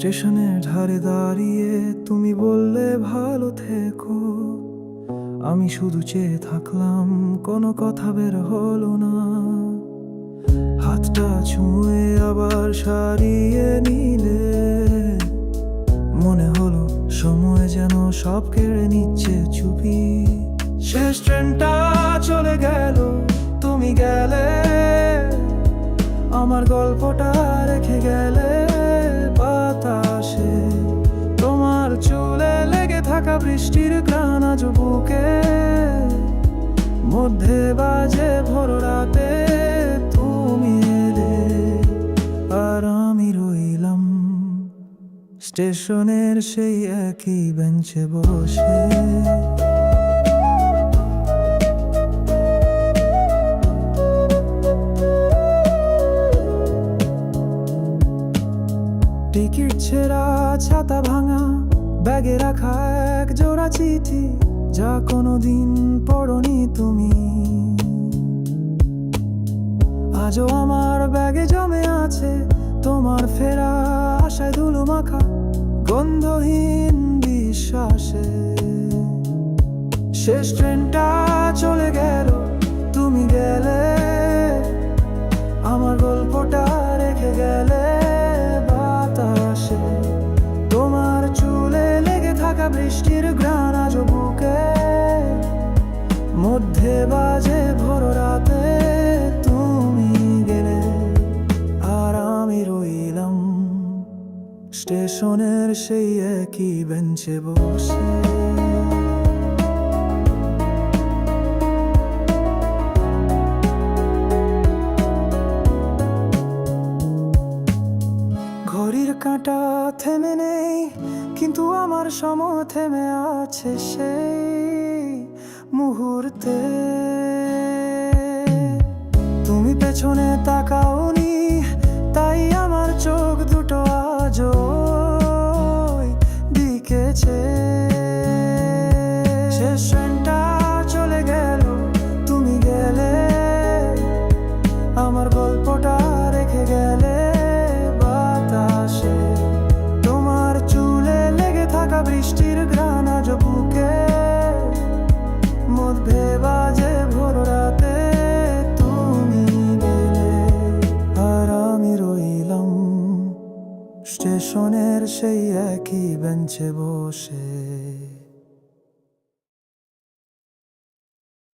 স্টেশনের ধারে দাঁড়িয়ে তুমি বললে, ভালো থেকো। আমি শুধু চেয়ে থাকলাম, কোনো কথা বের হলো না। হাতটা ছুঁয়ে আবার সারিয়ে নিলে, মনে হলো সময় যেন সব কেড়ে নিচ্ছে চুপি। শেষ ট্রেনটা চলে গেল, তুমি গেলে। আমার গল্পটা থাকা বৃষ্টির গ্রান আজ বুকে। মধ্যে বাজে ভোর রাতে তুমি এলে আর আমি রইলাম। স্টেশনের সেই একই বেঞ্চে বসে। টিকিট ছেঁড়া ছাতা ভাঙা ব্যাগে রাখা এক জোড়া চিঠি যা কোনোদিন পড়নি তুমি। আজও আমার ব্যাগে জমে আছে তোমার ফেরা আশায় ধুলো মাখা গন্ধহীন বিশ্বাসে। শেষ ট্রেনটা চলে গেল মধ্যে বাজে ভোর রাতে তুমি গেলে আর আমি রইলাম স্টেশনের সেই একই বেঞ্চে বসে। ঘড়ির কাঁটা থেমে নেই, কিন্তু আমার সম থেমে আছে সেই মুহূর্তে। তুমি পেছনে তাকাওনি, তাই আমার চোখ দুটো আজ দিকেছে। চলে গেল, তুমি গেলে। আমার গল্পটা রেখে গেলে বাতাসে। তোমার চুলে লেগে থাকা বৃষ্টির ঘ্রাণ সেই একই বেঞ্চে বসে।